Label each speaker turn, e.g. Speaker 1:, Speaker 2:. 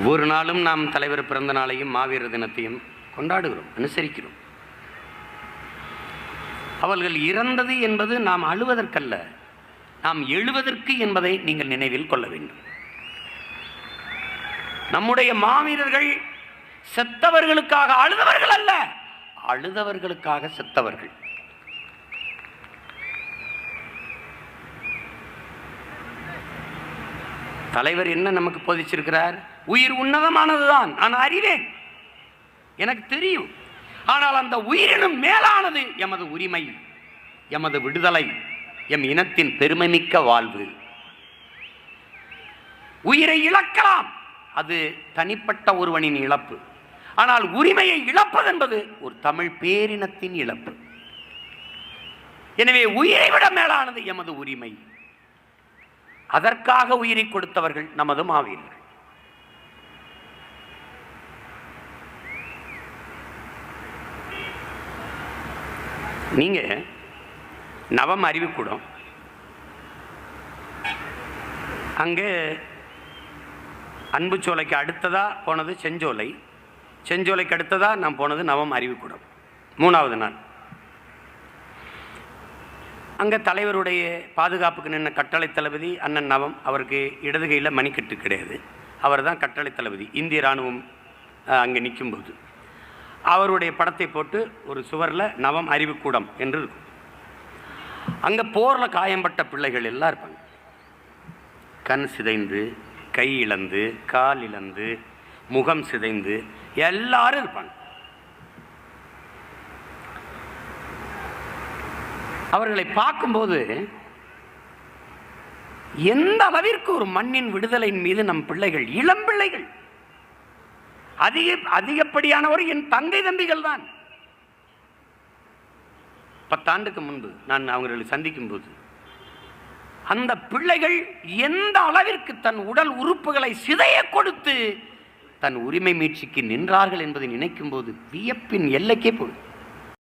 Speaker 1: ஒவ்வொரு நாளும் நாம் தலைவர் பிறந்த நாளையும் மாவீரர் தினத்தையும் கொண்டாடுகிறோம் அனுசரிக்கிறோம். அவர்கள் இறந்தது என்பது நாம் அழுவதற்கல்ல நாம் எழுவதற்கு என்பதை நீங்கள் நினைவில் கொள்ள வேண்டும். நம்முடைய மாவீரர்கள் செத்தவர்களுக்காக அழுதவர்கள் அல்ல அழுதவர்களுக்காக செத்தவர்கள். தலைவர் என்ன நமக்கு போதிச்சிருக்கிறார்? உயிர் உன்னதமானதுதான். நான் அறிவேன். எனக்கு தெரியும். ஆனால் அந்த உயிரினும் மேலானது எமது உரிமை எமது விடுதலை எம் இனத்தின் பெருமைமிக்க வாழ்வு. உயிரை இழக்கலாம். அது தனிப்பட்ட ஒருவனின் இழப்பு. ஆனால் உரிமையை இழப்பது என்பது ஒரு தமிழ் பேரினத்தின் இழப்பு. எனவே உயிரை விட மேலானது எமது உரிமை. அதற்காக உயிரை கொடுத்தவர்கள் நமது மாவீரர்கள். நீங்க நவம் அறிவுக்கூடம். அங்கே அன்புச்சோலைக்கு அடுத்ததா போனது செஞ்சோலை. செஞ்சோலைக்கு அடுத்ததா நான் போனது நவம் அறிவுக்கூடம். மூணாவது நாள். அங்கே தலைவருடைய பாதுகாப்புக்கு நின்ன கட்டளை தளபதி அண்ணன் நவம் அவருக்கு இடது கையில் மணிக்கட்டு கிடையாது. அவர் தான் கட்டளை தளபதி. இந்திய இராணுவம் அங்கே நிற்கும்போது அவருடைய படத்தை போட்டு ஒரு சுவரில் நவம் அறிவுக்கூடம் என்று இருக்கும். அங்கே போரில் காயம்பட்ட பிள்ளைகள் எல்லாம் இருப்பாங்க. கண் சிதைந்து கை இழந்து கால் இழந்து முகம் சிதைந்து எல்லாரும் இருப்பாங்க. அவர்களை பார்க்கும்போது எந்த அளவிற்கு ஒரு மண்ணின் விடுதலையின் மீது நம் பிள்ளைகள் இளம் பிள்ளைகள் அதிக அதிகப்படியானவர் என் தங்கை தம்பிகள் தான். பத்தாண்டுக்கு முன்பு நான் அவர்களை சந்திக்கும் போது அந்த பிள்ளைகள் எந்த அளவிற்கு தன் உடல் உறுப்புகளை சிதைய கொடுத்து தன் உரிமை மீட்சிக்கு நின்றார்கள் என்பதை நினைக்கும் போது வியப்பின் எல்லைக்கே போகுது